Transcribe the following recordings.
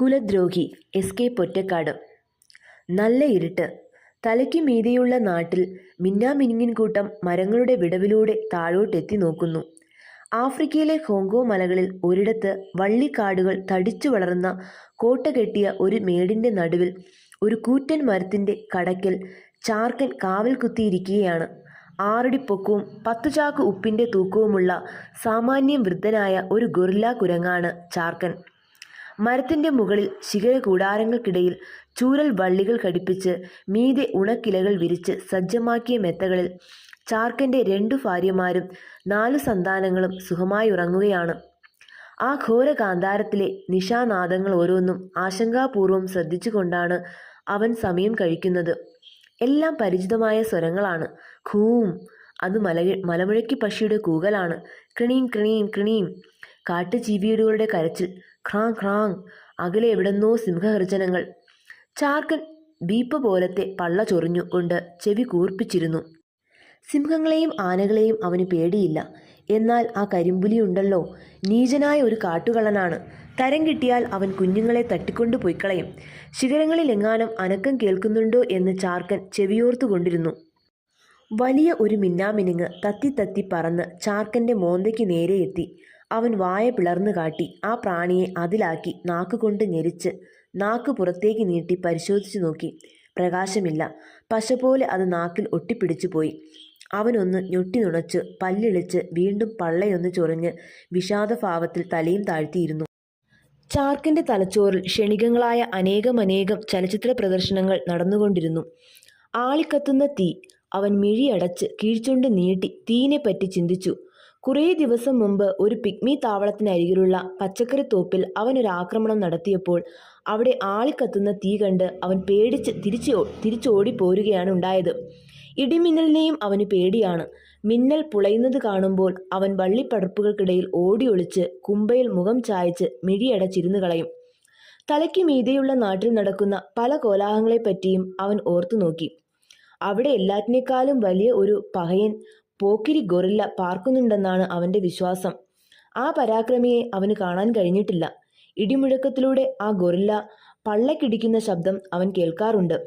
കുലദ്രോഹി S K Pottekkatt. നല്ല ഇരുട്ട്. തലയ്ക്ക് മീതിയുള്ള നാട്ടിൽ മിന്നാമിനിങ്ങിൻ കൂട്ടം മരങ്ങളുടെ വിടവിലൂടെ താഴോട്ടെത്തി നോക്കുന്നു. ആഫ്രിക്കയിലെ ഹോങ്കോ മലകളിൽ ഒരിടത്ത് വള്ളിക്കാടുകൾ തടിച്ചു വളർന്ന കോട്ട കെട്ടിയ ഒരു മേടിന്റെ നടുവിൽ ഒരു കൂറ്റൻ മരത്തിന്റെ കടക്കൽ ചാർക്കൻ കാവൽ കുത്തിയിരിക്കുകയാണ്. ആറടി പൊക്കവും പത്തു ചാക്ക് ഉപ്പിന്റെ തൂക്കവുമുള്ള സാമാന്യം വൃദ്ധനായ ഒരു ഗൊറില്ല കുരങ്ങാണ് ചാർക്കൻ. മരത്തിന്റെ മുകളിൽ ശിഖര കൂടാരങ്ങൾക്കിടയിൽ ചൂരൽ വള്ളികൾ ഘടിപ്പിച്ച് മീതെ ഉണക്കിലകൾ വിരിച്ച് സജ്ജമാക്കിയ മെത്തകളിൽ ചാർക്കന്റെ രണ്ടു ഭാര്യമാരും നാലു സന്താനങ്ങളും സുഖമായി ഉറങ്ങുകയാണ്. ആ ഘോര കാന്താരത്തിലെ നിശാനാദങ്ങൾ ഓരോന്നും ആശങ്കാപൂർവം ശ്രദ്ധിച്ചുകൊണ്ടാണ് അവൻ സമയം കഴിക്കുന്നത്. എല്ലാം പരിചിതമായ സ്വരങ്ങളാണ്. ഖൂം. അത് മല മലമുഴക്കി പക്ഷിയുടെ കൂകലാണ്. ക്രിണീം ക്രിണീം ക്രിണീം. കാട്ടുജീവിയുടെ കരച്ചിൽ. ഖ്രാങ് ഖ്രാങ് അകലെ എവിടെന്നോ സിംഹഗർജനങ്ങൾ. ചാർക്കൻ ബീപ്പ് പോലത്തെ പള്ള ചൊറിഞ്ഞു കൊണ്ട് ചെവി കൂർപ്പിച്ചിരുന്നു. സിംഹങ്ങളെയും ആനകളെയും അവന് പേടിയില്ല. എന്നാൽ ആ കരിമ്പുലി ഉണ്ടല്ലോ നീചനായ ഒരു കാട്ടുകള്ളനാണ്. തരം കിട്ടിയാൽ അവൻ കുഞ്ഞുങ്ങളെ തട്ടിക്കൊണ്ടു പൊയ്ക്കളയും. ശിഖരങ്ങളിലെങ്ങാനും അനക്കം കേൾക്കുന്നുണ്ടോ എന്ന് ചാർക്കൻ ചെവിയോർത്തുകൊണ്ടിരുന്നു വലിയ ഒരു മിന്നാമിനുങ്ങ് തത്തി തത്തി പറന്ന് ചാർക്കന്റെ മോന്തയ്ക്ക് നേരെ എത്തി. അവൻ വായ പിളർന്നു കാട്ടി. ആ പ്രാണിയെ അതിലാക്കി നാക്കുകൊണ്ട് ഞെരിച്ച് നാക്ക് പുറത്തേക്ക് നീട്ടി പരിശോധിച്ചു നോക്കി. പ്രകാശമില്ല. പശ പോലെ അത് നാക്കിൽ ഒട്ടിപ്പിടിച്ചു പോയി. അവനൊന്ന് ഞൊട്ടി നുണച്ച് പല്ലിളിച്ച് വീണ്ടും പള്ളയൊന്ന് ചൊറിഞ്ഞ് വിഷാദഭാവത്തിൽ തലയും താഴ്ത്തിയിരുന്നു. ചാർക്കിന്റെ തലച്ചോറിൽ ക്ഷണികങ്ങളായ അനേകമനേകം ചലച്ചിത്ര പ്രദർശനങ്ങൾ നടന്നുകൊണ്ടിരുന്നു. ആളിക്കത്തുന്ന തീ അവൻ മിഴിയടച്ച് കീഴ്ച്ചുണ്ട് നീട്ടി തീയിനെപ്പറ്റി ചിന്തിച്ചു. കുറേ ദിവസം മുമ്പ് ഒരു പിഗ്മി താവളത്തിനരികിലുള്ള പച്ചക്കറി തോപ്പിൽ അവനൊരു ആക്രമണം നടത്തിയപ്പോൾ അവിടെ ആളിക്കത്തുന്ന തീ കണ്ട് അവൻ പേടിച്ച് തിരിച്ചു തിരിച്ചോടി പോരുകയാണ് ഉണ്ടായത്. ഇടിമിന്നലിനെയും അവന് പേടിയാണ്. മിന്നൽ പുളയുന്നത് കാണുമ്പോൾ അവൻ വള്ളിപ്പടർപ്പുകൾക്കിടയിൽ ഓടിയൊളിച്ച് കുമ്പയിൽ മുഖം ചായച്ച് മിഴിയടച്ചിരുന്നു കളയും. തലയ്ക്ക് മീതെയുള്ള നാട്ടിൽ നടക്കുന്ന പല കോലാഹങ്ങളെപ്പറ്റിയും അവൻ ഓർത്തു നോക്കി അവിടെ എല്ലാറ്റിനേക്കാളും വലിയ ഒരു പഹയൻ പോക്കിരി ഗൊറില്ല പാർക്കുന്നുണ്ടെന്നാണ് അവന്റെ വിശ്വാസം. ആ പരാക്രമിയെ അവന് കാണാൻ കഴിഞ്ഞിട്ടില്ല. ഇടിമുഴക്കത്തിലൂടെ ആ ഗൊറില്ല പള്ളക്കിടിക്കുന്ന ശബ്ദം അവൻ കേൾക്കാറുണ്ട്.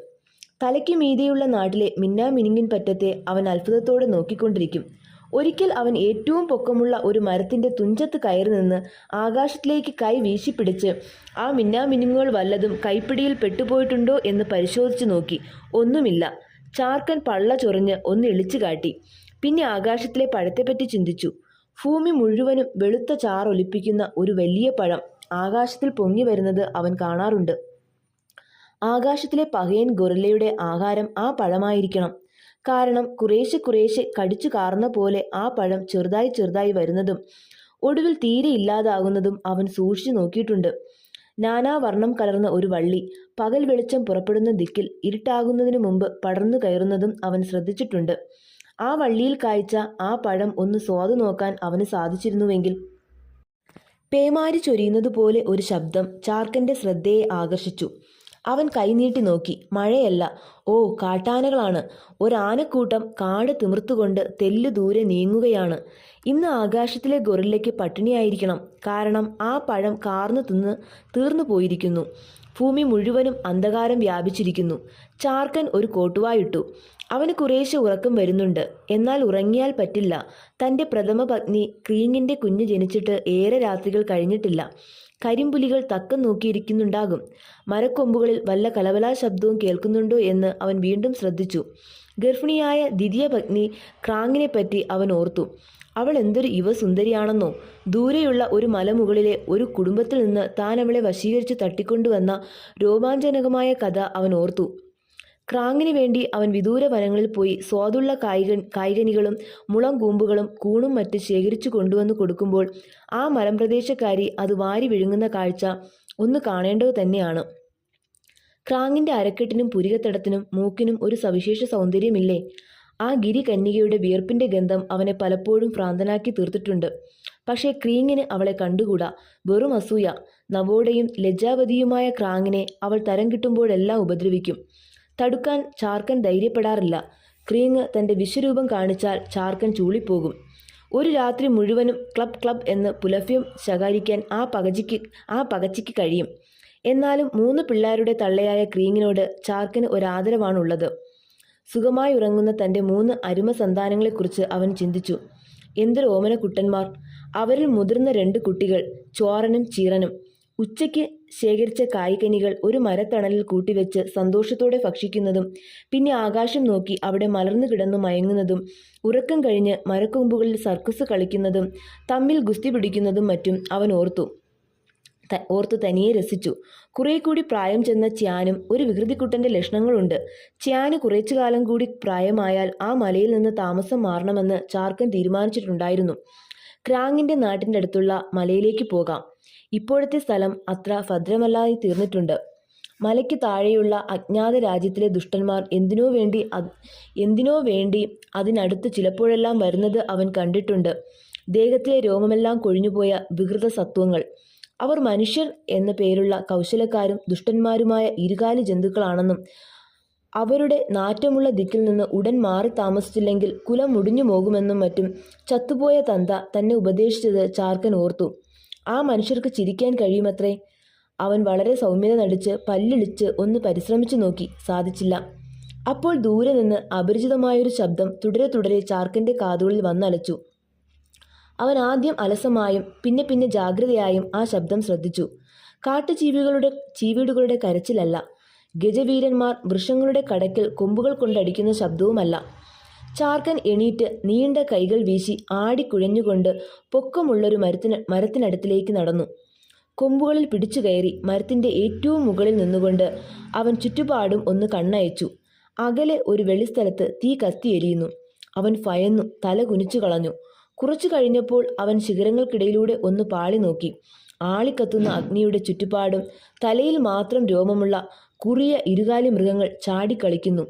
തലയ്ക്ക് മീതെയുള്ള നാട്ടിലെ മിന്നാമിനുങ്ങിൻ പറ്റത്തെ അവൻ അത്ഭുതത്തോടെ നോക്കിക്കൊണ്ടിരിക്കും. ഒരിക്കൽ അവൻ ഏറ്റവും പൊക്കമുള്ള ഒരു മരത്തിന്റെ തുഞ്ചത്ത് കയറി നിന്ന് ആകാശത്തിലേക്ക് കൈ വീശിപ്പിടിച്ച് ആ മിന്നാമിനുങ്ങുകൾ വല്ലതും കൈപ്പിടിയിൽ പെട്ടുപോയിട്ടുണ്ടോ എന്ന് പരിശോധിച്ചു നോക്കി. ഒന്നുമില്ല. ചാർക്കൻ പള്ള ചൊറിഞ്ഞ് ഒന്ന് ഇളിച്ചു കാട്ടി പിന്നെ ആകാശത്തിലെ പഴത്തെപ്പറ്റി ചിന്തിച്ചു. ഭൂമി മുഴുവനും വെളുത്ത ചാറൊലിപ്പിക്കുന്ന ഒരു വലിയ പഴം ആകാശത്തിൽ പൊങ്ങി വരുന്നത് അവൻ കാണാറുണ്ട്. ആകാശത്തിലെ പകയൻ ഗൊറില്ലയുടെ ആഹാരം ആ പഴമായിരിക്കണം. കാരണം കുറേശ്ശെ കുറേശ്ശെ കടിച്ചു കാർന്ന പോലെ ആ പഴം ചെറുതായി ചെറുതായി വരുന്നതും ഒടുവിൽ തീരെ ഇല്ലാതാകുന്നതും അവൻ സൂക്ഷിച്ചു നോക്കിയിട്ടുണ്ട്. നാനാവർണം കലർന്ന ഒരു വള്ളി പകൽ വെളിച്ചം പുറപ്പെടുന്ന ദിക്കിൽ ഇരുട്ടാകുന്നതിനു മുമ്പ് പടർന്നു കയറുന്നതും അവൻ ശ്രദ്ധിച്ചിട്ടുണ്ട്. ആ വള്ളിയിൽ കായ്ച്ച ആ പഴം ഒന്ന് സ്വാദു നോക്കാൻ അവന് സാധിച്ചിരുന്നുവെങ്കിൽ. പേമാരി ചൊരിയുന്നത് പോലെ ഒരു ശബ്ദം ചാർക്കന്റെ ശ്രദ്ധയെ ആകർഷിച്ചു. അവൻ കൈനീട്ടി നോക്കി. മഴയല്ല. ഓ കാട്ടാനകളാണ്. ഒരാനക്കൂട്ടം കാട് തിമിർത്തുകൊണ്ട് തെല്ലു ദൂരെ നീങ്ങുകയാണ്. ഇന്ന് ആകാശത്തിലെ ഗൊറില്ലയ്ക്ക് പട്ടിണിയായിരിക്കണം. കാരണം ആ പഴം കാർന്നു തിന്ന് തീർന്നു പോയിരിക്കുന്നു. ഭൂമി മുഴുവനും അന്ധകാരം വ്യാപിച്ചിരിക്കുന്നു. ചാർക്കൻ ഒരു കോട്ടുവായിട്ടു. അവന് കുറേശ്ശെ ഉറക്കം വരുന്നുണ്ട്. എന്നാൽ ഉറങ്ങിയാൽ പറ്റില്ല. തന്റെ പ്രഥമ പത്നി ക്രീങ്ങിന്റെ കുഞ്ഞ് ജനിച്ചിട്ട് ഏറെ രാത്രികൾ കഴിഞ്ഞിട്ടില്ല. കരിമ്പുലികൾ തക്കം നോക്കിയിരിക്കുന്നുണ്ടാകും. മരക്കൊമ്പുകളിൽ വല്ല കലവലാ ശബ്ദവും കേൾക്കുന്നുണ്ടോ എന്ന് അവൻ വീണ്ടും ശ്രദ്ധിച്ചു. ഗർഭിണിയായ ദ്വിതീയ പത്നി ക്രാങ്ങിനെപ്പറ്റി അവൻ ഓർത്തു. അവൾ എന്തൊരു യുവസുന്ദരിയാണെന്നോ. ദൂരെയുള്ള ഒരു മലമുകളിലെ ഒരു കുടുംബത്തിൽ നിന്ന് താൻ അവളെ വശീകരിച്ച് തട്ടിക്കൊണ്ടുവന്ന രോമാഞ്ചനകമായ കഥ അവൻ ഓർത്തു. ക്രാങ്ങിന് വേണ്ടി അവൻ വിദൂര വനങ്ങളിൽ പോയി സ്വാദുള്ള കായിക കായികനികളും മുളം കൂമ്പുകളും കൂണും മറ്റ് ശേഖരിച്ചു കൊണ്ടുവന്ന് കൊടുക്കുമ്പോൾ ആ മലമ്പ്രദേശക്കാരി അത് വാരി വിഴുങ്ങുന്ന കാഴ്ച ഒന്ന് കാണേണ്ടത് തന്നെയാണ്. ക്രാങ്ങിന്റെ അരക്കെട്ടിനും പുരികത്തടത്തിനും മൂക്കിനും ഒരു സവിശേഷ സൗന്ദര്യമില്ലേ? ആ ഗിരി കന്യകയുടെ വിയർപ്പിന്റെ ഗന്ധം അവനെ പലപ്പോഴും ഭ്രാന്തനാക്കി തീർത്തിട്ടുണ്ട്. പക്ഷേ ക്രീങ്ങിന് അവളെ കണ്ടുകൂടാ. വെറും അസൂയ. നവോടെയും ലജ്ജാവതിയുമായ ക്രാങ്ങിനെ അവൾ തരം കിട്ടുമ്പോഴെല്ലാം ഉപദ്രവിക്കും. തടുക്കാൻ ചാർക്കൻ ധൈര്യപ്പെടാറില്ല. ക്രീങ് തന്റെ വിശ്വരൂപം കാണിച്ചാൽ ചാർക്കൻ ചൂളിപ്പോകും. ഒരു രാത്രി മുഴുവനും ക്ലബ് ക്ലബ് എന്ന് പുലഫ്യം ശകാരിക്കാൻ ആ പകച്ചിക്ക് ആ പകച്ചിക്ക് കഴിയും. എന്നാലും മൂന്ന് പിള്ളേരുടെ തള്ളയായ ക്രീങ്ങിനോട് ചാർക്കിന് ഒരാദരവാണുള്ളത്. സുഖമായി ഉറങ്ങുന്ന തന്റെ മൂന്ന് അരുമ സന്താനങ്ങളെക്കുറിച്ച് അവൻ ചിന്തിച്ചു. എന്തൊരു ഓമന കുട്ടന്മാർ. അവരിൽ മുതിർന്ന രണ്ട് കുട്ടികൾ ചോറനും ചീറനും. ഉച്ചയ്ക്ക് ശേഖരിച്ച കായ്കനികൾ ഒരു മരത്തണലിൽ കൂട്ടിവെച്ച് സന്തോഷത്തോടെ ഭക്ഷിക്കുന്നതും പിന്നെ ആകാശം നോക്കി അവിടെ മലർന്നു കിടന്നു മയങ്ങുന്നതും ഉറക്കം കഴിഞ്ഞ് മരക്കൊമ്പുകളിൽ സർക്കസ് കളിക്കുന്നതും തമ്മിൽ ഗുസ്തി പിടിക്കുന്നതും മറ്റും അവൻ ഓർത്തു. ഓർത്ത് തനിയെ രസിച്ചു. കുറെ കൂടി പ്രായം ചെന്ന ച്യാനും ഒരു വികൃതിക്കുട്ടന്റെ ലക്ഷണങ്ങളുണ്ട്. ച്യാന് കുറേച്ചു കാലം കൂടി പ്രായമായാൽ ആ മലയിൽ നിന്ന് താമസം മാറണമെന്ന് ചാർക്കൻ തീരുമാനിച്ചിട്ടുണ്ടായിരുന്നു. ക്രാങ്ങിന്റെ നാട്ടിന്റെ അടുത്തുള്ള മലയിലേക്ക് പോകാം. ഇപ്പോഴത്തെ സ്ഥലം അത്ര ഭദ്രമല്ലാതെ തീർന്നിട്ടുണ്ട്. മലയ്ക്ക് താഴെയുള്ള അജ്ഞാത രാജ്യത്തിലെ ദുഷ്ടന്മാർ എന്തിനോ വേണ്ടി എന്തിനോ വേണ്ടി അതിനടുത്ത് ചിലപ്പോഴെല്ലാം വരുന്നത് അവൻ കണ്ടിട്ടുണ്ട്. ദേഹത്തിലെ രോമമെല്ലാം കൊഴിഞ്ഞുപോയ വികൃത സത്വങ്ങൾ. അവർ മനുഷ്യർ എന്ന പേരുള്ള കൗശലക്കാരും ദുഷ്ടന്മാരുമായ ഇരുകാലി ജന്തുക്കളാണെന്നും അവരുടെ നാറ്റമുള്ള ദിക്കിൽ നിന്ന് ഉടൻ മാറി താമസിച്ചില്ലെങ്കിൽ കുലം മുടിഞ്ഞു പോകുമെന്നും മറ്റും ചത്തുപോയ തന്ത തന്നെ ഉപദേശിച്ചത് ചാർക്കൻ ഓർത്തു. ആ മനുഷ്യർക്ക് ചിരിക്കാൻ കഴിയുമത്രേ? അവൻ വളരെ സൗമ്യത നടിച്ച് പല്ലിളിച്ച് ഒന്ന് പരിശ്രമിച്ചു നോക്കി. സാധിച്ചില്ല. അപ്പോൾ ദൂരെ നിന്ന് അപരിചിതമായൊരു ശബ്ദം തുടരെ തുടരെ ചാർക്കന്റെ കാതുകളിൽ വന്നലച്ചു. അവൻ ആദ്യം അലസമായും പിന്നെ പിന്നെ ജാഗ്രതയായും ആ ശബ്ദം ശ്രദ്ധിച്ചു. കാട്ടുചീവികളുടെ ചീവീടുകളുടെ കരച്ചിലല്ല. ഗജവീരന്മാർ വൃക്ഷങ്ങളുടെ കടക്കിൽ കൊമ്പുകൾ കൊണ്ടടിക്കുന്ന ശബ്ദവുമല്ല. ചാർക്കൻ എണീറ്റ് നീണ്ട കൈകൾ വീശി ആടിക്കുഴഞ്ഞുകൊണ്ട് പൊക്കമുള്ളൊരു മരത്തിന് മരത്തിനടുത്തിലേക്ക് നടന്നു. കൊമ്പുകളിൽ പിടിച്ചു കയറി മരത്തിന്റെ ഏറ്റവും മുകളിൽ നിന്നുകൊണ്ട് അവൻ ചുറ്റുപാടും ഒന്ന് കണ്ണയച്ചു. അകലെ ഒരു വെളിസ്ഥലത്ത് തീ കത്തി എരിയുന്നു. അവൻ ഭയന്നു തല കുനിച്ചു കളഞ്ഞു. കുറച്ചു കഴിഞ്ഞപ്പോൾ അവൻ ശിഖരങ്ങൾക്കിടയിലൂടെ ഒന്ന് പാളി നോക്കി. ആളിക്കത്തുന്ന അഗ്നിയുടെ ചുറ്റുപാടും തലയിൽ മാത്രം രോമമുള്ള കുറിയ ഇരുകാലി മൃഗങ്ങൾ ചാടിക്കളിക്കുന്നു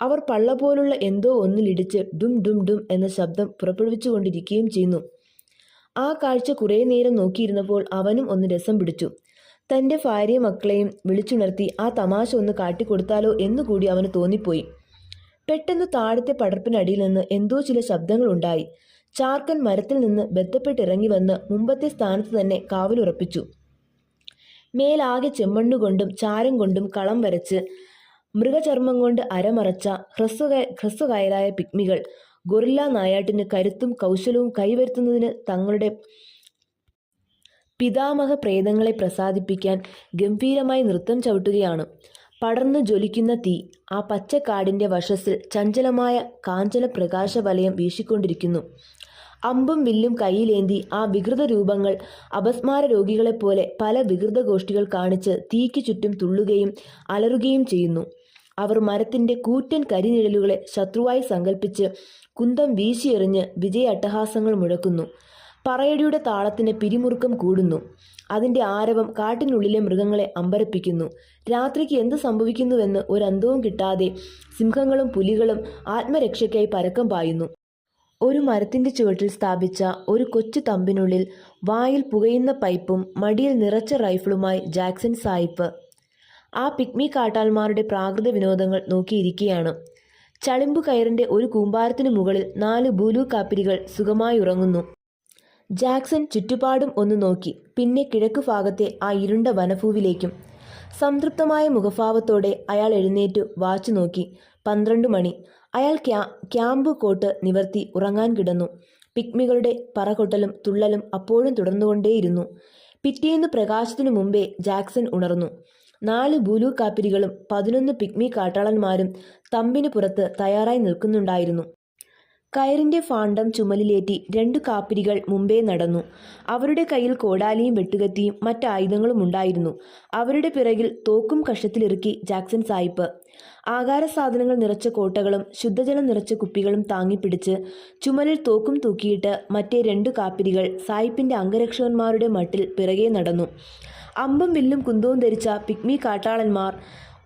അവർ പള്ള പോലുള്ള എന്തോ ഒന്നിലിടിച്ച് ഡും ഡും ഡും എന്ന ശബ്ദം പുറപ്പെടുവിച്ചുകൊണ്ടിരിക്കുകയും ചെയ്യുന്നു. ആ കാഴ്ച കുറേ നേരം നോക്കിയിരുന്നപ്പോൾ അവനും ഒന്ന് രസം പിടിച്ചു. തന്റെ ഭാര്യയും മക്കളെയും വിളിച്ചുണർത്തി ആ തമാശ ഒന്ന് കാട്ടിക്കൊടുത്താലോ എന്നുകൂടി അവന് തോന്നിപ്പോയി. പെട്ടെന്ന് താഴത്തെ പടർപ്പിനടിയിൽ നിന്ന് എന്തോ ചില ശബ്ദങ്ങളുണ്ടായി ചാർക്കൻ മരത്തിൽ നിന്ന് ബന്ധപ്പെട്ടിറങ്ങി വന്ന് മുമ്പത്തെ സ്ഥാനത്ത് തന്നെ കാവലുറപ്പിച്ചു. മേലാകെ ചെമ്മണ്ണുകൊണ്ടും ചാരം കൊണ്ടും കളം വരച്ച് മൃഗചർമ്മം കൊണ്ട് അരമറച്ച ഹ്രസ്വക ഹ്രസ്വകായരായ പിഗ്മികൾ ഗൊറില്ല നായാട്ടിന് കരുത്തും കൗശലവും കൈവരുത്തുന്നതിന് തങ്ങളുടെ പിതാമഹ പ്രേതങ്ങളെ പ്രസാദിപ്പിക്കാൻ ഗംഭീരമായി നൃത്തം ചവിട്ടുകയാണ്. പടർന്നു ജ്വലിക്കുന്ന തീ ആ പച്ചക്കാടിന്റെ വശസ്സിൽ ചഞ്ചലമായ കാഞ്ചന പ്രകാശവലയം വീശിക്കൊണ്ടിരിക്കുന്നു. അമ്പും വില്ലും കയ്യിലേന്തി ആ വികൃത രൂപങ്ങൾ അപസ്മാര രോഗികളെപ്പോലെ പല വികൃത ഗോഷ്ഠികൾ കാണിച്ച് തീക്ക് ചുറ്റും തുള്ളുകയും അലറുകയും ചെയ്യുന്നു. അവർ മരത്തിന്റെ കൂറ്റൻ കരിനിഴലുകളെ ശത്രുവായി സങ്കല്പിച്ച് കുന്തം വീശിയെറിഞ്ഞ് വിജയ അട്ടഹാസങ്ങൾ മുഴക്കുന്നു. പറയടിയുടെ താളത്തിന് പിരിമുറുക്കം കൂടുന്നു. അതിന്റെ ആരവം കാട്ടിനുള്ളിലെ മൃഗങ്ങളെ അമ്പരപ്പിക്കുന്നു. രാത്രിക്ക് എന്ത് സംഭവിക്കുന്നുവെന്ന് ഒരന്തവും കിട്ടാതെ സിംഹങ്ങളും പുലികളും ആത്മരക്ഷയ്ക്കായി പരക്കം പായുന്നു. ഒരു മരത്തിന്റെ ചുവട്ടിൽ സ്ഥാപിച്ച ഒരു കൊച്ചു തമ്പിനുള്ളിൽ വായിൽ പുകയുന്ന പൈപ്പും മടിയിൽ നിറച്ച റൈഫിളുമായി ജാക്സൺ സായിപ്പ്. ആ പിക്മി കാട്ടാൽമാരുടെ പ്രാകൃത വിനോദങ്ങൾ നോക്കിയിരിക്കുകയാണ്. ചളിമ്പു കയറിന്റെ ഒരു കൂമ്പാരത്തിനു മുകളിൽ നാല് ബൂലു കാപ്പിരികൾ സുഖമായി ഉറങ്ങുന്നു. ജാക്സൺ ചുറ്റുപാടും ഒന്ന് നോക്കി പിന്നെ കിഴക്ക് ഭാഗത്തെ ആ ഇരുണ്ട വനഭൂവിലേക്കും സംതൃപ്തമായ മുഖഭാവത്തോടെ അയാൾ എഴുന്നേറ്റു വാച്ചു നോക്കി. പന്ത്രണ്ട് മണി. അയാൾ ക്യാ ക്യാമ്പ് കോട്ട് നിവർത്തി ഉറങ്ങാൻ കിടന്നു. പിക്മികളുടെ പറകൊട്ടലും തുള്ളലും അപ്പോഴും തുടർന്നുകൊണ്ടേയിരുന്നു. പിറ്റേന്ന് പ്രകാശത്തിനു മുമ്പേ ജാക്സൺ ഉണർന്നു. നാല് ബൂലു കാപ്പിരികളും പതിനൊന്ന് പിക്മി കാട്ടാളന്മാരും തമ്പിന് പുറത്ത് തയ്യാറായി നിൽക്കുന്നുണ്ടായിരുന്നു. കയറിന്റെ ഫാണ്ടം ചുമലിലേറ്റി രണ്ടു കാപ്പിരികൾ മുമ്പേ നടന്നു. അവരുടെ കയ്യിൽ കോടാലിയും വെട്ടുകത്തിയും മറ്റായുധങ്ങളും ഉണ്ടായിരുന്നു അവരുടെ പിറകിൽ തോക്കും കഷത്തിലിറുക്കി ജാക്സൺ സായിപ്പ്. ആകാര സാധനങ്ങൾ നിറച്ച കോട്ടകളും ശുദ്ധജലം നിറച്ച കുപ്പികളും താങ്ങിപ്പിടിച്ച് ചുമലിൽ തോക്കും തൂക്കിയിട്ട് മറ്റേ രണ്ടു കാപ്പിരികൾ സായിപ്പിന്റെ അംഗരക്ഷകന്മാരുടെ മട്ടിൽ പിറകെ നടന്നു. അമ്പും വില്ലും കുന്തവും ധരിച്ച പിഗ്മി കാട്ടാളന്മാർ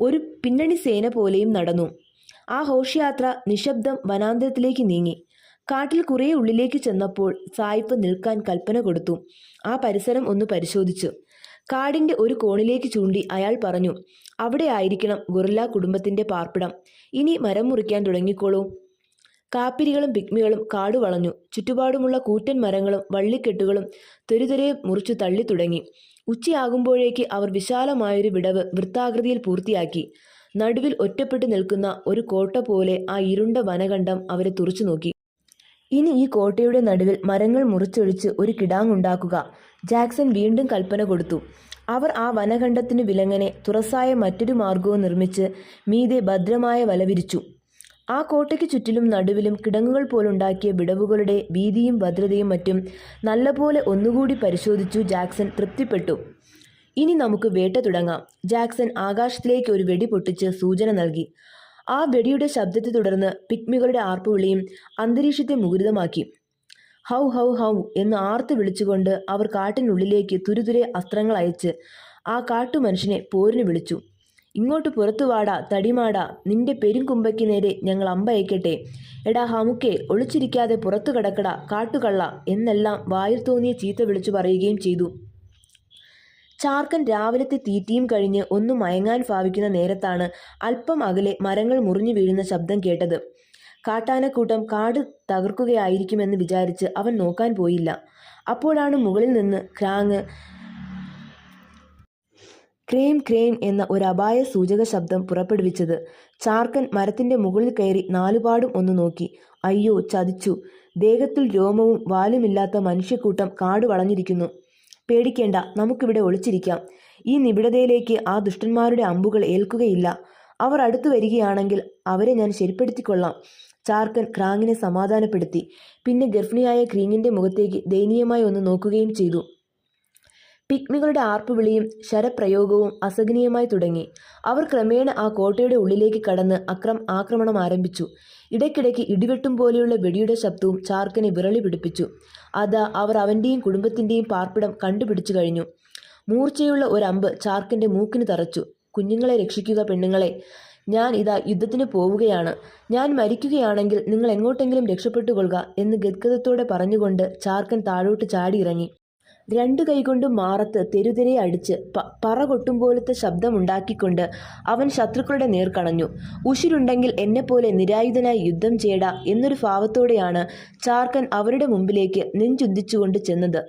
ഒരു പിന്നണി സേന പോലെയും നടന്നു. ആ ഘോഷയാത്ര നിശബ്ദം വനാന്തരത്തിലേക്ക് നീങ്ങി. കാട്ടിൽ കുറേ ഉള്ളിലേക്ക് ചെന്നപ്പോൾ സായിപ്പ് നിൽക്കാൻ കൽപ്പന കൊടുത്തു. ആ പരിസരം ഒന്ന് പരിശോധിച്ചു. കാടിന്റെ ഒരു കോണിലേക്ക് ചൂണ്ടി അയാൾ പറഞ്ഞു അവിടെ ആയിരിക്കണം ഗുറില്ല കുടുംബത്തിന്റെ പാർപ്പിടം. ഇനി മരം മുറിക്കാൻ തുടങ്ങിക്കോളൂ. കാപ്പിരികളും പിഗ്മികളും കാടു വളഞ്ഞു. ചുറ്റുപാടുമുള്ള കൂറ്റൻ മരങ്ങളും വള്ളിക്കെട്ടുകളും തെരുതെരെ മുറിച്ചു തള്ളി തുടങ്ങി. ഉച്ചയാകുമ്പോഴേക്ക് അവർ വിശാലമായൊരു വിടവ് വൃത്താകൃതിയിൽ പൂർത്തിയാക്കി. നടുവിൽ ഒറ്റപ്പെട്ടു നിൽക്കുന്ന ഒരു കോട്ട പോലെ ആ ഇരുണ്ട വനകണ്ഠം അവരെ തുറച്ചു നോക്കി. ഇനി ഈ കോട്ടയുടെ നടുവിൽ മരങ്ങൾ മുറിച്ചൊഴിച്ച് ഒരു കിടാങ്ങുണ്ടാക്കുക ജാക്സൺ വീണ്ടും കൽപ്പന കൊടുത്തു. അവർ ആ വനഖണ്ഡത്തിനു വിലങ്ങനെ തുറസായ മറ്റൊരു മാർഗവും നിർമ്മിച്ച് മീതെ ഭദ്രമായ വലവിരിച്ചു. ആ കോട്ടയ്ക്ക് ചുറ്റിലും നടുവിലും കിടങ്ങുകൾ പോലുണ്ടാക്കിയ വിടവുകളുടെ വീതിയും ഭദ്രതയും മറ്റും നല്ലപോലെ ഒന്നുകൂടി പരിശോധിച്ചു ജാക്സൺ തൃപ്തിപ്പെട്ടു. ഇനി നമുക്ക് വേട്ട തുടങ്ങാം. ജാക്സൺ ആകാശത്തിലേക്ക് ഒരു വെടി പൊട്ടിച്ച് സൂചന നൽകി. ആ വെടിയുടെ ശബ്ദത്തെ തുടർന്ന് പിഗ്മികളുടെ ആർപ്പുവിളിയും അന്തരീക്ഷത്തെ മുകുരിതമാക്കി. ഹൗ ഹൗ ഹൗ എന്ന് ആർത്ത് വിളിച്ചുകൊണ്ട് അവർ കാട്ടിനുള്ളിലേക്ക് തുരുതുരെ അസ്ത്രങ്ങൾ അയച്ച് ആ കാട്ടുമനുഷ്യനെ പോരിന് വിളിച്ചു. ഇങ്ങോട്ട് പുറത്തു വാടാ തടിമാടാ നിന്റെ പെരുംകുമ്പയ്ക്ക് നേരെ ഞങ്ങൾ അമ്പയക്കട്ടെ എടാ ഹമുക്കെ ഒളിച്ചിരിക്കാതെ പുറത്തു കടക്കട കാട്ടുകള്ള എന്നെല്ലാം വായിൽ തോന്നിയ ചീത്ത വിളിച്ചു പറയുകയും ചെയ്തു. ചാർക്കൻ രാവിലത്തെ തീറ്റിയും കഴിഞ്ഞ് ഒന്ന് മയങ്ങാൻ ഭാവിക്കുന്ന നേരത്താണ് അല്പം അകലെ മരങ്ങൾ മുറിഞ്ഞു വീഴുന്ന ശബ്ദം കേട്ടത്. കാട്ടാനക്കൂട്ടം കാട് തകർക്കുകയായിരിക്കുമെന്ന് വിചാരിച്ച് അവൻ നോക്കാൻ പോയില്ല. അപ്പോഴാണ് മുകളിൽ നിന്ന് ക്രാങ് ക്രേം ക്രേം എന്ന ഒരു അപായ സൂചക ശബ്ദം പുറപ്പെടുവിച്ചത്. ചാർക്കൻ മരത്തിന്റെ മുകളിൽ കയറി നാലുപാടും ഒന്ന് നോക്കി. അയ്യോ ചതിച്ചു. ദേഹത്തിൽ രോമവും വാലുമില്ലാത്ത മനുഷ്യക്കൂട്ടം കാട് വളഞ്ഞിരിക്കുന്നു. പേടിക്കേണ്ട നമുക്കിവിടെ ഒളിച്ചിരിക്കാം. ഈ നിബിഡതയിലേക്ക് ആ ദുഷ്ടന്മാരുടെ അമ്പുകൾ ഏൽക്കുകയില്ല. അവർ അടുത്തു വരികയാണെങ്കിൽ അവരെ ഞാൻ ശരിപ്പെടുത്തിക്കൊള്ളാം. ചാർക്കൻ ക്രാങ്ങിനെ സമാധാനപ്പെടുത്തി. പിന്നെ ഗർഭിണിയായ ക്രീങ്ങിന്റെ മുഖത്തേക്ക് ദയനീയമായി ഒന്ന് നോക്കുകയും ചെയ്തു. പിഗ്മികളുടെ ആർപ്പുവിളിയും ശരപ്രയോഗവും അസഹനീയമായി തുടങ്ങി. അവർ ക്രമേണ ആ കോട്ടയുടെ ഉള്ളിലേക്ക് കടന്ന് അക്രം ആക്രമണം ആരംഭിച്ചു. ഇടയ്ക്കിടയ്ക്ക് ഇടിവെട്ടും പോലെയുള്ള വെടിയുടെ ശബ്ദവും ചാർക്കനെ വിറളി പിടിപ്പിച്ചു. അതാ അവർ അവന്റെയും കുടുംബത്തിന്റെയും പാർപ്പിടം കണ്ടുപിടിച്ചു കഴിഞ്ഞു. മൂർച്ചയുള്ള ഒരമ്പ് ചാർക്കിന്റെ മൂക്കിന് തറച്ചു. കുഞ്ഞുങ്ങളെ രക്ഷിക്കുക പെണ്ണുങ്ങളെ ഞാൻ ഇതാ യുദ്ധത്തിന് പോവുകയാണ്. ഞാൻ മരിക്കുകയാണെങ്കിൽ നിങ്ങൾ എങ്ങോട്ടെങ്കിലും രക്ഷപ്പെട്ടുകൊള്ളുക എന്ന് ഗദ്ഗതത്തോടെ പറഞ്ഞുകൊണ്ട് ചാർക്കൻ താഴോട്ട് ചാടിയിറങ്ങി. രണ്ടു കൈകൊണ്ട് മാറത്ത് തെരുതെരെ അടിച്ച് പ പറ കൊട്ടും പോലത്തെ ശബ്ദമുണ്ടാക്കിക്കൊണ്ട് അവൻ ശത്രുക്കളുടെ നേർക്കണഞ്ഞു കണഞ്ഞു ഉശിരുണ്ടെങ്കിൽ എന്നെപ്പോലെ നിരായുധനായി യുദ്ധം ചെയ്യട എന്നൊരു ഭാവത്തോടെയാണ് ചാർക്കൻ അവരുടെ മുമ്പിലേക്ക് നെഞ്ചുന്തിച്ചുകൊണ്ട് ചെന്നത്.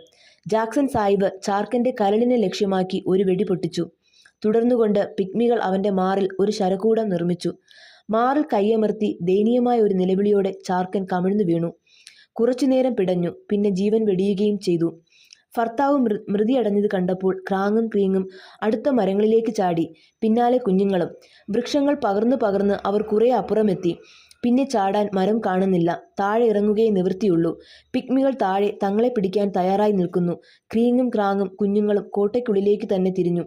ജാക്സൺ സാഹിബ് ചാർക്കന്റെ കരളിനെ ലക്ഷ്യമാക്കി ഒരു വെടി പൊട്ടിച്ചു. തുടർന്നുകൊണ്ട് പിഗ്മികൾ അവന്റെ മാറിൽ ഒരു ശരകൂടം നിർമ്മിച്ചു. മാറിൽ കയ്യമർത്തി ദയനീയമായ ഒരു നിലവിളിയോടെ ചാർക്കൻ കമിഴ്ന്നു വീണു. കുറച്ചുനേരം പിടഞ്ഞു. പിന്നെ ജീവൻ വെടിയുകയും ചെയ്തു. ഭർത്താവ് മൃ മൃതിയടഞ്ഞത് കണ്ടപ്പോൾ ക്രാങ്ങും ക്രീങ്ങും അടുത്ത മരങ്ങളിലേക്ക് ചാടി. പിന്നാലെ കുഞ്ഞുങ്ങളും. വൃക്ഷങ്ങൾ പകർന്നു പകർന്ന് അവർ കുറെ അപ്പുറമെത്തി. പിന്നെ ചാടാൻ മരം കാണുന്നില്ല. താഴെ ഇറങ്ങുകയേ നിവൃത്തിയുള്ളൂ. പിഗ്മികൾ താഴെ തങ്ങളെ പിടിക്കാൻ തയ്യാറായി നിൽക്കുന്നു. ക്രീങ്ങും ക്രാങ്ങും കുഞ്ഞുങ്ങളും കോട്ടയ്ക്കുള്ളിലേക്ക് തന്നെ തിരിഞ്ഞു.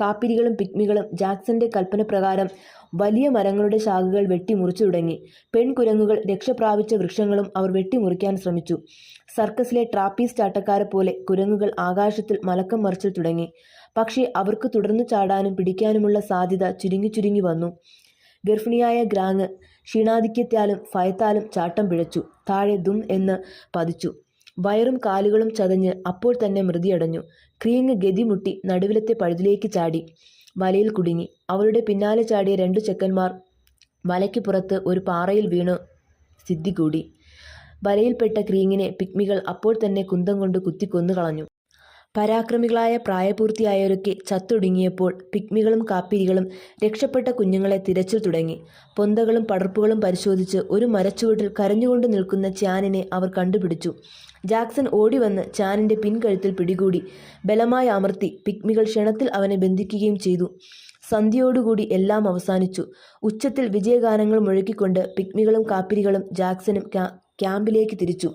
കാപ്പിരികളും പിഗ്മികളും ജാക്സന്റെ കൽപ്പനപ്രകാരം വലിയ മരങ്ങളുടെ ശാഖകൾ വെട്ടിമുറിച്ചു തുടങ്ങി. പെൺകുരങ്ങുകൾ രക്ഷപ്രാപിച്ച വൃക്ഷങ്ങളും അവർ വെട്ടിമുറിക്കാൻ ശ്രമിച്ചു. സർക്കസിലെ ട്രാപ്പീസ് ആട്ടക്കാരെ പോലെ കുരങ്ങുകൾ ആകാശത്തിൽ മലക്കം മറിച്ചിൽ തുടങ്ങി. പക്ഷേ അവർക്ക് തുടർന്നു ചാടാനും പിടിക്കാനുമുള്ള സാധ്യത ചുരുങ്ങി ചുരുങ്ങി വന്നു. ഗർഭിണിയായ ഗ്രാങ് ക്ഷീണാധിക്യത്താലും ഭയത്താലും ചാട്ടം പിഴച്ചു. താഴെ ദും എന്ന് പതിച്ചു. വയറും കാലുകളും ചതഞ്ഞ് അപ്പോൾ തന്നെ മൃതിയടഞ്ഞു. ക്രീങ് ഗതിമുട്ടി നടുവിലത്തെ പഴുതിലേക്ക് ചാടി. വലയിൽ കുടുങ്ങി. അവളുടെ പിന്നാലെ ചാടിയ രണ്ടു ചെക്കന്മാർ വലയ്ക്ക് പുറത്ത് ഒരു പാറയിൽ വീണു സിദ്ധി കൂടി. വലയിൽപ്പെട്ട ക്രീങ്ങിനെ പിഗ്മികൾ അപ്പോൾ തന്നെ കുന്തം കൊണ്ട് കുത്തിക്കൊന്നു കളഞ്ഞു. പരാക്രമികളായ പ്രായപൂർത്തിയായവരൊക്കെ ചത്തൊടുങ്ങിയപ്പോൾ പിഗ്മികളും കാപ്പിരികളും രക്ഷപ്പെട്ട കുഞ്ഞുങ്ങളെ തിരച്ചിൽ തുടങ്ങി. പൊന്തകളും പടർപ്പുകളും പരിശോധിച്ച് ഒരു മരച്ചുവട്ടിൽ കരഞ്ഞുകൊണ്ട് നിൽക്കുന്ന ചാനിനെ അവർ കണ്ടുപിടിച്ചു. ജാക്സൺ ഓടിവന്ന് ചാനിന്റെ പിൻകഴുത്തിൽ പിടികൂടി ബലമായി അമർത്തി പിഗ്മികൾ ക്ഷണത്തിൽ അവനെ ബന്ധിക്കുകയും ചെയ്തു. സന്ധ്യയോടുകൂടി എല്ലാം അവസാനിച്ചു. ഉച്ചത്തിൽ വിജയഗാനങ്ങൾ മുഴക്കിക്കൊണ്ട് പിഗ്മികളും കാപ്പിരികളും ജാക്സനും ക്യാമ്പിലേക്ക് തിരിച്ചു.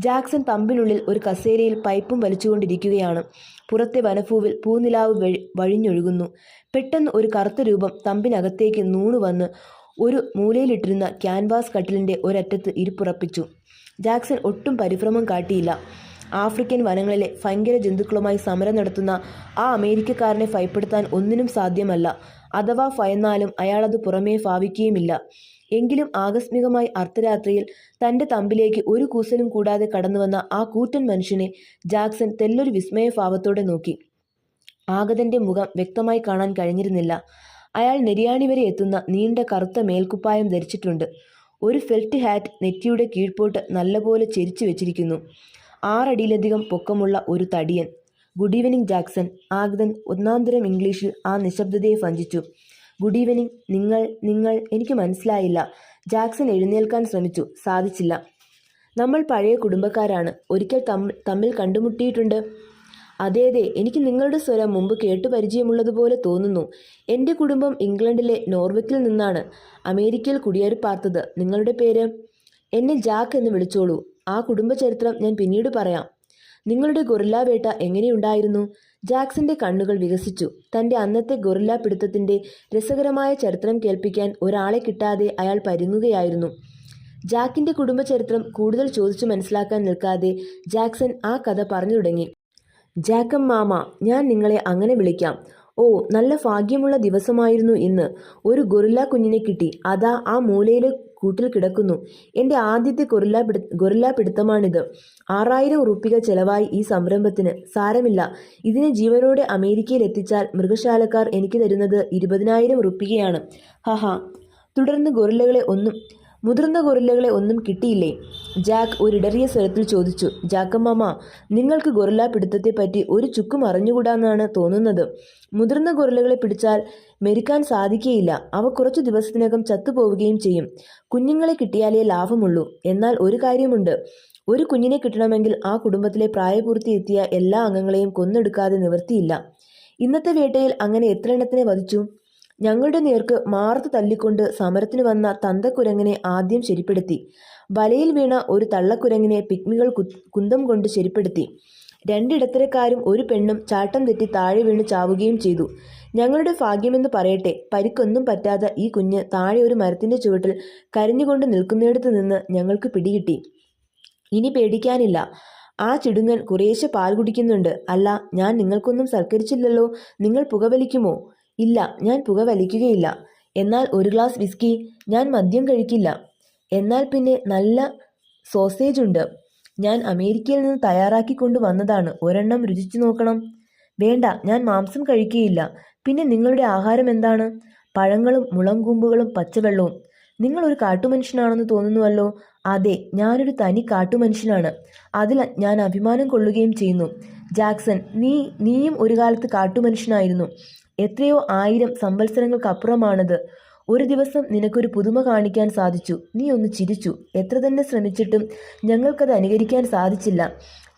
ജാക്സൺ തമ്പിനുള്ളിൽ ഒരു കസേരയിൽ പൈപ്പും വലിച്ചുകൊണ്ടിരിക്കുകയാണ്. പുറത്തെ വനഫൂവിൽ പൂനിലാവ് വഴി വഴിഞ്ഞൊഴുകുന്നു. പെട്ടെന്ന് ഒരു കറുത്ത രൂപം തമ്പിനകത്തേക്ക് നൂണു വന്ന് ഒരു മൂലയിലിട്ടിരുന്ന ക്യാൻവാസ് കട്ടിലിന്റെ ഒരറ്റത്ത് ഇരിപ്പുറപ്പിച്ചു. ജാക്സൺ ഒട്ടും പരിഭ്രമം കാട്ടിയില്ല. ആഫ്രിക്കൻ വനങ്ങളിലെ ഭയങ്കര ജന്തുക്കളുമായി സമരം നടത്തുന്ന ആ അമേരിക്കക്കാരനെ ഭയപ്പെടുത്താൻ ഒന്നിനും സാധ്യമല്ല. അഥവാ ഭയന്നാലും അയാളത് പുറമേ ഭാവിക്കുകയുമില്ല. എങ്കിലും ആകസ്മികമായി അർദ്ധരാത്രിയിൽ തന്റെ തമ്പിലേക്ക് ഒരു കൂസലും കൂടാതെ കടന്നുവന്ന ആ കൂറ്റൻ മനുഷ്യനെ ജാക്സൺ തെല്ലൊരു വിസ്മയഭാവത്തോടെ നോക്കി. ആഗതന്റെ മുഖം വ്യക്തമായി കാണാൻ കഴിഞ്ഞിരുന്നില്ല. അയാൾ നെരിയാണി വരെ എത്തുന്ന നീണ്ട കറുത്ത മേൽക്കുപ്പായം ധരിച്ചിട്ടുണ്ട്. ഒരു ഫെൽറ്റ് ഹാറ്റ് നെറ്റിയുടെ കീഴ്പോട്ട് നല്ലപോലെ ചെരിച്ചു വെച്ചിരിക്കുന്നു. ആറടിയിലധികം പൊക്കമുള്ള ഒരു തടിയൻ. ഗുഡ് ഈവനിങ് ജാക്സൺ ആഗ്ദൻ ഒന്നാന്തരം ഇംഗ്ലീഷിൽ ആ നിശബ്ദതയെ ഭഞ്ചിച്ചു ഗുഡ് ഈവനിങ് നിങ്ങൾ നിങ്ങൾ എനിക്ക് മനസ്സിലായില്ല. ജാക്സൺ എഴുന്നേൽക്കാൻ ശ്രമിച്ചു. സാധിച്ചില്ല. നമ്മൾ പഴയ കുടുംബക്കാരാണ്. ഒരിക്കൽ തമ്മിൽ കണ്ടുമുട്ടിയിട്ടുണ്ട്. അതെ അതെ. എനിക്ക് നിങ്ങളുടെ സ്വരം മുമ്പ് കേട്ടു പരിചയമുള്ളതുപോലെ തോന്നുന്നു. എന്റെ കുടുംബം ഇംഗ്ലണ്ടിലെ നോർവെക്കിൽ നിന്നാണ്. അമേരിക്കയിൽ കുടിയേറി പാർത്തത് നിങ്ങളുടെ പേര്? എന്നെ ജാക്ക് എന്ന് വിളിച്ചോളൂ. ആ കുടുംബ ചരിത്രം ഞാൻ പിന്നീട് പറയാം. നിങ്ങളുടെ ഗൊറില്ല വേട്ട എങ്ങനെയുണ്ടായിരുന്നു? ജാക്സന്റെ കണ്ണുകൾ വികസിച്ചു. തന്റെ അന്നത്തെ ഗൊറില്ല പിടുത്തത്തിന്റെ രസകരമായ ചരിത്രം കേൾപ്പിക്കാൻ ഒരാളെ കിട്ടാതെ അയാൾ പരുങ്ങുകയായിരുന്നു. ജാക്കിന്റെ കുടുംബചരിത്രം കൂടുതൽ ചോദിച്ചു മനസ്സിലാക്കാൻ നിൽക്കാതെ ജാക്സൺ ആ കഥ പറഞ്ഞു തുടങ്ങി. ജാക്കം മാമ ഞാൻ നിങ്ങളെ അങ്ങനെ വിളിക്കാം. ഓ നല്ല ഭാഗ്യമുള്ള ദിവസമായിരുന്നു ഇന്ന്. ഒരു ഗൊറില്ല കുഞ്ഞിനെ കിട്ടി. അതാ ആ മൂലയിലെ കൂട്ടിൽ കിടക്കുന്നു. എന്റെ ആദ്യത്തെ ഗൊറില്ല പിടി ഗൊറില്ല പിടുത്തമാണിത്. ആറായിരം ഉറുപ്പിക ചെലവായി ഈ സംരംഭത്തിന്. സാരമില്ല. ഇതിനെ ജീവനോടെ അമേരിക്കയിൽ എത്തിച്ചാൽ മൃഗശാലക്കാർ എനിക്ക് തരുന്നത് ഇരുപതിനായിരം ഉറുപ്പികയാണ്. ഹഹ. തുടർന്ന് ഗൊറില്ലകളെ ഒന്നും മുതിർന്ന ഗൊറില്ലകളെ ഒന്നും കിട്ടിയില്ലേ? ജാക്ക് ഒരിടറിയ സ്വരത്തിൽ ചോദിച്ചു. ജാക്കമ്മാമ നിങ്ങൾക്ക് ഗൊറില്ല പിടുത്തത്തെപ്പറ്റി ഒരു ചുക്കും അറിഞ്ഞുകൂടാന്നാണ് തോന്നുന്നത്. മുതിർന്ന ഗൊറില്ലകളെ പിടിച്ചാൽ മെരിക്കാൻ സാധിക്കുകയില്ല അവ കുറച്ചു ദിവസത്തിനകം ചത്തുപോവുകയും ചെയ്യും. കുഞ്ഞുങ്ങളെ കിട്ടിയാലേ ലാഭമുള്ളൂ. എന്നാൽ ഒരു കാര്യമുണ്ട്. ഒരു കുഞ്ഞിനെ കിട്ടണമെങ്കിൽ ആ കുടുംബത്തിലെ പ്രായപൂർത്തി എത്തിയ എല്ലാ അംഗങ്ങളെയും കൊന്നെടുക്കാതെ നിവർത്തിയില്ല. ഇന്നത്തെ വേട്ടയിൽ അങ്ങനെ എത്ര എണ്ണത്തിനെ വധിച്ചു? ഞങ്ങളുടെ നേർക്ക് മാർത്ത് തല്ലിക്കൊണ്ട് സമരത്തിന് വന്ന തന്തക്കുരങ്ങനെ ആദ്യം ശരിപ്പെടുത്തി. വലയിൽ വീണ ഒരു തള്ളക്കുരങ്ങിനെ പിക്മികൾ കുന്തം കൊണ്ട് ശരിപ്പെടുത്തി. രണ്ടിടത്തരക്കാരും ഒരു പെണ്ണും ചാട്ടം തെറ്റി താഴെ വീണ് ചാവുകയും ചെയ്തു. ഞങ്ങളുടെ ഭാഗ്യമെന്ന് പറയട്ടെ പരിക്കൊന്നും പറ്റാത്ത ഈ കുഞ്ഞ് താഴെ ഒരു മരത്തിന്റെ ചുവട്ടിൽ കരഞ്ഞുകൊണ്ട് നിൽക്കുന്നിടത്ത് നിന്ന് ഞങ്ങൾക്ക് പിടികിട്ടി. ഇനി പേടിക്കാനില്ല. ആ ചിടുങ്ങൻ കുറേശ്ശെ പാൽ കുടിക്കുന്നുണ്ട്. അല്ല ഞാൻ നിങ്ങൾക്കൊന്നും സൽക്കരിച്ചില്ലല്ലോ. നിങ്ങൾ പുകവലിക്കുമോ? ഇല്ല ഞാൻ പുക വലിക്കുകയില്ല. എന്നാൽ ഒരു ഗ്ലാസ് വിസ്കി ഞാൻ മദ്യം കഴിക്കില്ല. എന്നാൽ പിന്നെ നല്ല സോസേജ് ഉണ്ട്. ഞാൻ അമേരിക്കയിൽ നിന്ന് തയ്യാറാക്കി കൊണ്ടുവന്നതാണ് ഒരെണ്ണം രുചിച്ചു നോക്കണം. വേണ്ട ഞാൻ മാംസം കഴിക്കുകയില്ല. പിന്നെ നിങ്ങളുടെ ആഹാരം എന്താണ്? പഴങ്ങളും മുളങ്കൂമ്പുകളും പച്ചവെള്ളവും. നിങ്ങൾ ഒരു കാട്ടുമനുഷ്യനാണെന്ന് തോന്നുന്നുവല്ലോ? അതെ ഞാനൊരു തനി കാട്ടുമനുഷ്യനാണ്. അതിൽ ഞാൻ അഭിമാനം കൊള്ളുകയും ചെയ്യുന്നു. ജാക്സൺ നീ നീയും ഒരു കാലത്ത് കാട്ടുമനുഷ്യനായിരുന്നു. എത്രയോ ആയിരം സംവത്സരങ്ങൾക്കപ്പുറമാണത്. ഒരു ദിവസം നിനക്കൊരു പുതുമ കാണിക്കാൻ സാധിച്ചു. നീ ഒന്ന് ചിരിച്ചു. എത്ര തന്നെ ശ്രമിച്ചിട്ടും ഞങ്ങൾക്കത് അനുകരിക്കാൻ സാധിച്ചില്ല.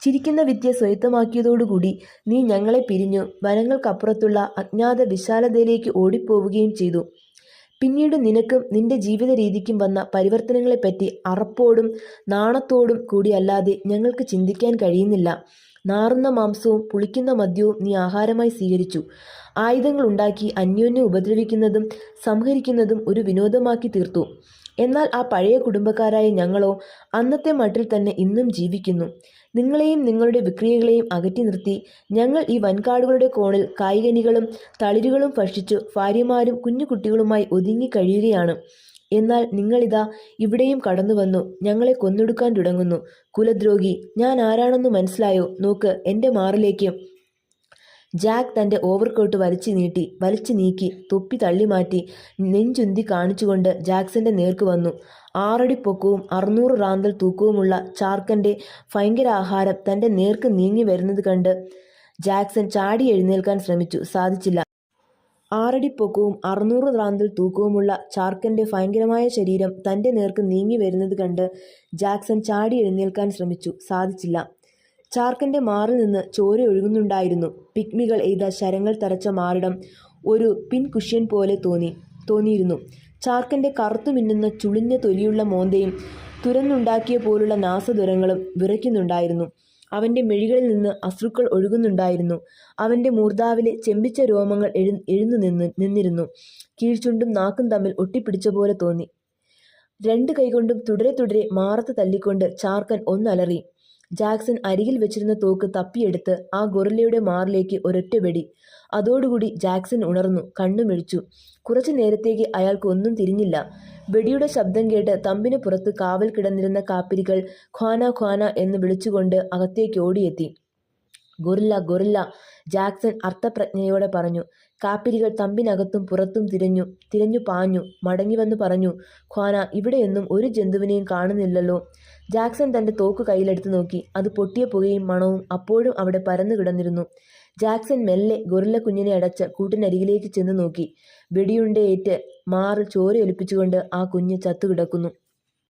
ചിരിക്കുന്ന വിദ്യ സ്വയത്തമാക്കിയതോടുകൂടി നീ ഞങ്ങളെ പിരിഞ്ഞു. വനങ്ങൾക്കപ്പുറത്തുള്ള അജ്ഞാത വിശാലതയിലേക്ക് ഓടിപ്പോവുകയും ചെയ്തു. പിന്നീട് നിനക്കും നിന്റെ ജീവിത രീതിക്കും വന്ന പരിവർത്തനങ്ങളെപ്പറ്റി അറപ്പോടും നാണത്തോടും കൂടിയല്ലാതെ ഞങ്ങൾക്ക് ചിന്തിക്കാൻ കഴിയുന്നില്ല. നാറുന്ന മാംസവും പുളിക്കുന്ന മദ്യവും നീ ആഹാരമായി സ്വീകരിച്ചു. ആയുധങ്ങൾ ഉണ്ടാക്കി അന്യോന്യം ഉപദ്രവിക്കുന്നതും സംഹരിക്കുന്നതും ഒരു വിനോദമാക്കി തീർത്തു. എന്നാൽ ആ പഴയ കുടുംബക്കാരായ ഞങ്ങളോ അന്നത്തെ മട്ടിൽ തന്നെ ഇന്നും ജീവിക്കുന്നു. നിങ്ങളെയും നിങ്ങളുടെ വിക്രിയകളെയും അകറ്റി നിർത്തി ഞങ്ങൾ ഈ വൻകാടുകളുടെ കോണിൽ കായികനികളും തളിരുകളും ഭക്ഷിച്ചു ഭാര്യമാരും കുഞ്ഞു കുട്ടികളുമായി ഒതുങ്ങി കഴിയുകയാണ്. എന്നാൽ നിങ്ങളിതാ ഇവിടെയും കടന്നു വന്നു ഞങ്ങളെ കൊന്നൊടുക്കാൻ തുടങ്ങുന്നു. കുലദ്രോഗി ഞാൻ ആരാണെന്ന് മനസ്സിലായോ? നോക്ക് എന്റെ മാറിലേക്ക്. ജാക്ക് തന്റെ ഓവർകോട്ട് വലിച്ചു നീട്ടി വലിച്ചു നീക്കി തൊപ്പി തള്ളി മാറ്റി നെഞ്ചുന്തി കാണിച്ചുകൊണ്ട് ജാക്സന്റെ നേർക്ക് വന്നു. ആറടി പൊക്കവും അറുന്നൂറ് റാന്തൽ തൂക്കവുമുള്ള ചാർക്കന്റെ ഭയങ്കര ആഹാരം തന്റെ നേർക്ക് നീങ്ങി വരുന്നത് കണ്ട് ജാക്സൺ ചാടി എഴുന്നേൽക്കാൻ ശ്രമിച്ചു. സാധിച്ചില്ല. ആറടി പൊക്കവും അറുന്നൂറ് റാന്തൽ തൂക്കവുമുള്ള ചാർക്കന്റെ ഭയങ്കരമായ ശരീരം തന്റെ നേർക്ക് നീങ്ങി വരുന്നത് കണ്ട് ജാക്സൺ ചാടി എഴുന്നേൽക്കാൻ ശ്രമിച്ചു. സാധിച്ചില്ല. ചാർക്കന്റെ മാറിൽ നിന്ന് ചോര ഒഴുകുന്നുണ്ടായിരുന്നു. പിഗ്മികൾ എയ്ത ശരങ്ങൾ തരച്ച മാറിടം ഒരു പിൻകുഷ്യൻ പോലെ തോന്നി തോന്നിയിരുന്നു. ചാർക്കന്റെ കറുത്തു മിന്നുന്ന ചുളിഞ്ഞ തൊലിയുള്ള മോന്തയും തുരന്നുണ്ടാക്കിയ പോലുള്ള നാസദുരങ്ങളും വിറയ്ക്കുന്നുണ്ടായിരുന്നു. അവന്റെ മിഴികളിൽ നിന്ന് അശ്രുക്കൾ ഒഴുകുന്നുണ്ടായിരുന്നു. അവന്റെ മൂർധാവിലെ ചെമ്പിച്ച രോമങ്ങൾ എഴു എഴുന്നു നിന്ന് നിന്നിരുന്നു. കീഴ്ചുണ്ടും നാക്കും തമ്മിൽ ഒട്ടിപ്പിടിച്ച പോലെ തോന്നി. രണ്ട് കൈകൊണ്ടും തുടരെ തുടരെ മാറത്ത് തല്ലിക്കൊണ്ട് ചാർക്കൻ ഒന്നലറി. ജാക്സൺ അരികിൽ വെച്ചിരുന്ന തോക്ക് തപ്പിയെടുത്ത് ആ ഗൊറില്ലയുടെ മാറിലേക്ക് ഒരൊറ്റ വെടി അതോടുകൂടി ജാക്സൺ ഉണർന്നു കണ്ണുമിഴിച്ചു. കുറച്ചു നേരത്തേക്ക് അയാൾക്ക് ഒന്നും തിരിഞ്ഞില്ല. വെടിയുടെ ശബ്ദം കേട്ട് തമ്പിന് പുറത്ത് കാവൽ കിടന്നിരുന്ന കാപ്പിരികൾ ഖ്വാന ഖ്വാന എന്ന് വിളിച്ചുകൊണ്ട് അകത്തേക്ക് ഓടിയെത്തി. ഗൊറില്ല ഗൊറില്ല ജാക്സൺ അർത്ഥപ്രജ്ഞയോടെ പറഞ്ഞു. കാപ്പിരികൾ തമ്പിനകത്തും പുറത്തും തിരഞ്ഞു തിരഞ്ഞു പാഞ്ഞു മടങ്ങി വന്നു പറഞ്ഞു ഖ്വാന ഇവിടെയൊന്നും ഒരു ജന്തുവിനെയും കാണുന്നില്ലല്ലോ. ജാക്സൺ തന്റെ തോക്ക് കയ്യിലെടുത്ത് നോക്കി അത് പൊട്ടിയ പുകയും മണവും അപ്പോഴും അവിടെ പരന്നു കിടന്നിരുന്നു. ജാക്സൺ മെല്ലെ ഗൊറില്ല കുഞ്ഞിനെ അടച്ച് കൂട്ടിനരികിലേക്ക് ചെന്ന് നോക്കി. വെടിയുണ്ടയേറ്റ് ചോര ചോരയൊലിപ്പിച്ചുകൊണ്ട് ആ കുഞ്ഞ് ചത്തുകിടക്കുന്നു.